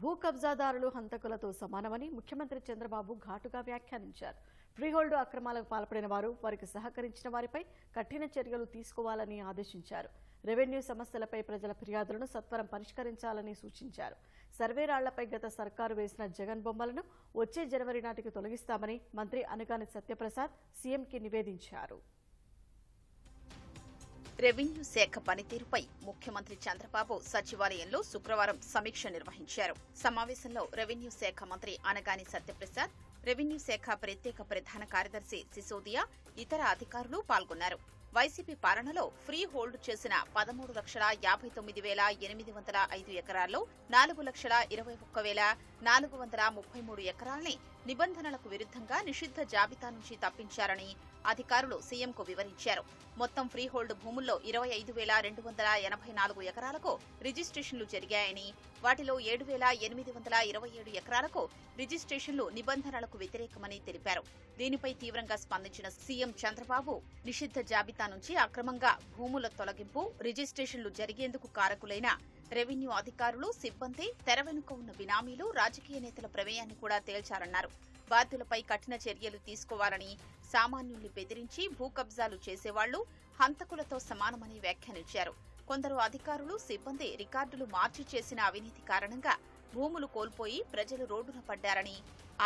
భూ కబ్జాదారులు హంతకులతో సమానమని ముఖ్యమంత్రి చంద్రబాబు ఘాటుగా వ్యాఖ్యానించారు. ఫ్రీహోల్డ్ అక్రమాలకు పాల్పడిన వారు వారికి సహకరించిన వారిపై కఠిన చర్యలు తీసుకోవాలని ఆదేశించారు. రెవెన్యూ సమస్యలపై ప్రజల ఫిర్యాదులను సత్వరం పరిష్కరించాలని సూచించారు. సర్వే రాళ్ళపై గత సర్కారు వేసిన జగన్ బొమ్మలను వచ్చే జనవరి నాటికి తొలగిస్తామని మంత్రి అనగాని సత్యప్రసాద్ సీఎంకి నివేదించారు. రెవెన్యూ శాఖ పనితీరుపై ముఖ్యమంత్రి చంద్రబాబు సచివాలయంలో శుక్రవారం సమీక్ష నిర్వహించారు. సమావేశంలో రెవెన్యూ శాఖ మంత్రి అనగాని సత్యప్రసాద్ రెవెన్యూ శాఖ ప్రత్యేక ప్రధాన కార్యదర్శి సిసోదియా ఇతర అధికారులు పాల్గొన్నారు. వైసీపీ పాలనలో ఫ్రీ హోల్డ్ చేసిన పదమూడు లక్షల యాభై తొమ్మిది వేల ఎనిమిది వందల ఐదు ఎకరాల్లో నాలుగు లక్షల ఇరవై ఒక్క వేల నాలుగు వందల ముప్పై మూడు ఎకరాల్ని నిబంధనలకు విరుద్ధంగా నిషిద్ధ జాబితా నుంచి తప్పించారని అధికారులు సీఎంకు వివరించారు. మొత్తం ఫ్రీ హోల్డ్ భూముల్లో ఇరవై ఐదు వేల రెండు వందల ఎనభై నాలుగు ఎకరాలకు రిజిస్ట్రేషన్లు జరిగాయని వాటిలో ఏడు వేల ఎనిమిది వందల ఇరవై ఏడు ఎకరాలకు రిజిస్ట్రేషన్లు నిబంధనలకు వ్యతిరేకమని తెలిపారు. దీనిపై తీవ్రంగా స్పందించిన సీఎం చంద్రబాబు నిషిద్ధ జాబితా నుంచి అక్రమంగా భూముల తొలగింపు రిజిస్ట్రేషన్లు జరిగేందుకు కారకులైన రెవెన్యూ అధికారులు సిబ్బంది తెర వెనుక ఉన్న బినామీలు రాజకీయ నేతల ప్రమేయాన్ని కూడా తేల్చారన్నారు. బాధ్యులపై కఠిన చర్యలు తీసుకోవాలని సామాన్యుల్ని బెదిరించి భూ కబ్జాలు చేసేవాళ్ళు హంతకులతో సమానమని వ్యాఖ్యానించారు. కొందరు అధికారులు సిబ్బంది రికార్డులు మార్చి చేసిన అవినీతి కారణంగా భూములు కోల్పోయి ప్రజలు రోడ్డున పడ్డారని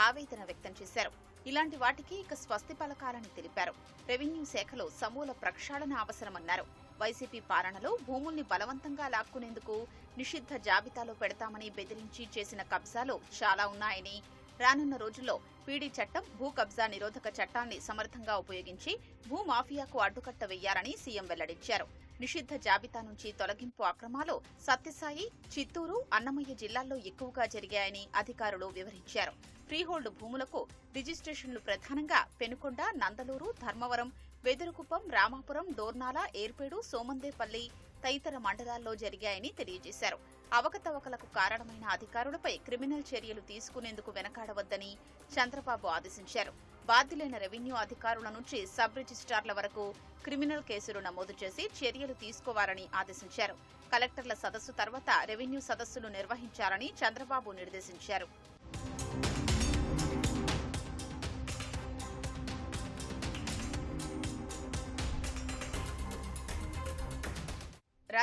ఆవేదన వ్యక్తం చేశారు. ఇలాంటి వాటికి ఇక స్వస్తి పలకాలని తెలిపారు. రెవెన్యూ శాఖలో సమూల ప్రక్షాళన అవసరమన్నారు. వైసీపీ పాలనలో భూముల్ని బలవంతంగా లాక్కునేందుకు నిషిద్ధ జాబితాలో పెడతామని బెదిరించి చేసిన కబ్జాలు చాలా ఉన్నాయని. రానున్న రోజుల్లో పీడీ చట్టం భూ కబ్జా నిరోధక చట్టాన్ని సమర్థంగా ఉపయోగించి భూమాఫియాకు అడ్డుకట్ట వెయ్యాలని సీఎం వెల్లడించారు. నిషిద్ధ జాబితా నుంచి తొలగింపు అక్రమాలు సత్యసాయి చిత్తూరు అన్నమయ్య జిల్లాల్లో ఎక్కువగా జరిగాయని అధికారులు వివరించారు. ఫ్రీహోల్డ్ భూములకు రిజిస్ట్రేషన్లు ప్రధానంగా పెనుకొండ నందలూరు ధర్మవరం వెదురుకుప్పం రామాపురం డోర్నాల ఏర్పేడు సోమందేపల్లి తదితర మండలాల్లో జరిగాయని తెలియజేశారు. అవకతవకలకు కారణమైన అధికారులపై క్రిమినల్ చర్యలు తీసుకునేందుకు వెనకాడవద్దని చంద్రబాబు ఆదేశించారు. బాధ్యులైన రెవెన్యూ అధికారుల నుంచి సబ్ రిజిస్ట్రార్ల వరకు క్రిమినల్ కేసులు నమోదు చేసి చర్యలు తీసుకోవాలని ఆదేశించారు. కలెక్టర్ల సదస్సు తర్వాత రెవెన్యూ సదస్సులు నిర్వహించాలని చంద్రబాబు నిర్దేశించారు.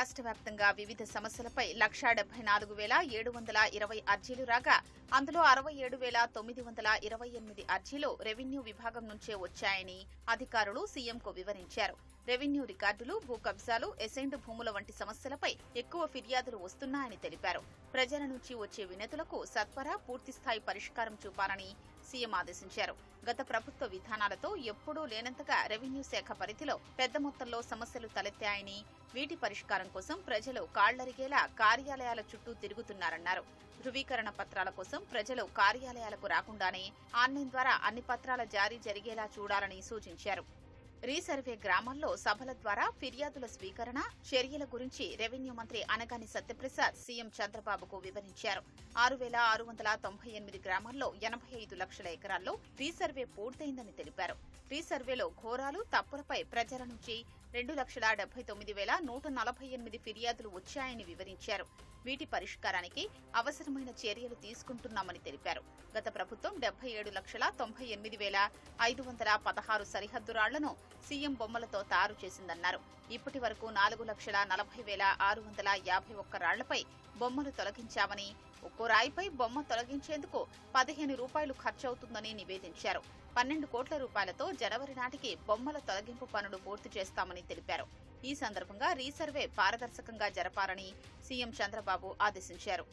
రాష్ట్ర వ్యాప్తంగా వివిధ సమస్యలపై లక్షా డెబ్బై నాలుగు వేల ఏడు వందల ఇరవై అర్జీలు రాగా అందులో అరవై ఏడు వేల తొమ్మిది వందల ఇరవై ఎనిమిది అర్జీలు రెవెన్యూ విభాగం నుంచే వచ్చాయని అధికారులు సీఎంకు వివరించారు. రెవెన్యూ రికార్డులు భూ కబ్జాలు ఎసైన్డ్ భూముల వంటి సమస్యలపై ఎక్కువ ఫిర్యాదులు వస్తున్నాయని తెలిపారు. ప్రజల నుంచి వచ్చే వినతులకు సత్వర పూర్తిస్థాయి పరిష్కారం చూపాలని సీఎం ఆదేశించారు. గత ప్రభుత్వ విధానాలతో ఎప్పుడూ లేనంతగా రెవెన్యూ శాఖ పరిధిలో పెద్ద మొత్తంలో సమస్యలు తలెత్తాయని వీటి పరిష్కారం కోసం ప్రజలు కాళ్ళరిగేలా కార్యాలయాల చుట్టూ తిరుగుతున్నారన్నారు. ధృవీకరణ పత్రాల కోసం ప్రజలు కార్యాలయాలకు రాకుండానే ఆన్లైన్ ద్వారా అన్ని పత్రాల జారీ జరిగేలా చూడాలని సూచించారు. రీసర్వే గ్రామాల్లో సభల ద్వారా ఫిర్యాదుల స్వీకరణ చర్యల గురించి రెవెన్యూ మంత్రి అనగాని సత్యప్రసాద్ సీఎం చంద్రబాబుకు వివరించారు. ఆరు వేల ఆరు వందల తొంభై ఎనిమిది గ్రామాల్లో ఎనభై ఐదు లక్షల ఎకరాల్లో రీసర్వే పూర్తయిందని తెలిపారు. రీసర్వేలో ఘోరాలు తప్పులపై ప్రజల నుంచి రెండు లక్షల డెబ్బై తొమ్మిది వేల నూట నలభై ఎనిమిది ఫిర్యాదులు వచ్చాయని వివరించారు. వీటి పరిష్కారానికి అవసరమైన చర్యలు తీసుకుంటున్నామని తెలిపారు. గత ప్రభుత్వం డెబ్బై ఏడు లక్షల తొంభై ఎనిమిది వేల ఐదు వందల పదహారు సరిహద్దు రాళ్ళను సీఎం బొమ్మలతో తయారు చేసిందన్నారు. ఇప్పటి వరకు నాలుగు లక్షల నలభై వేల ఆరు వందల యాభై ఒక్క రాళ్ళపై బొమ్మలు తొలగించామని ఒక్కో రాయిపై బొమ్మ తొలగించేందుకు పదిహేను రూపాయలు ఖర్చవుతుందని నివేదించారు. పన్నెండు కోట్ల రూపాయలతో జనవరి నాటికి బొమ్మల తొలగింపు పనులు పూర్తి చేస్తామని తెలిపారు. ఈ సందర్భంగా రీసర్వే పారదర్శకంగా జరపాలని సీఎం చంద్రబాబు ఆదేశించారు.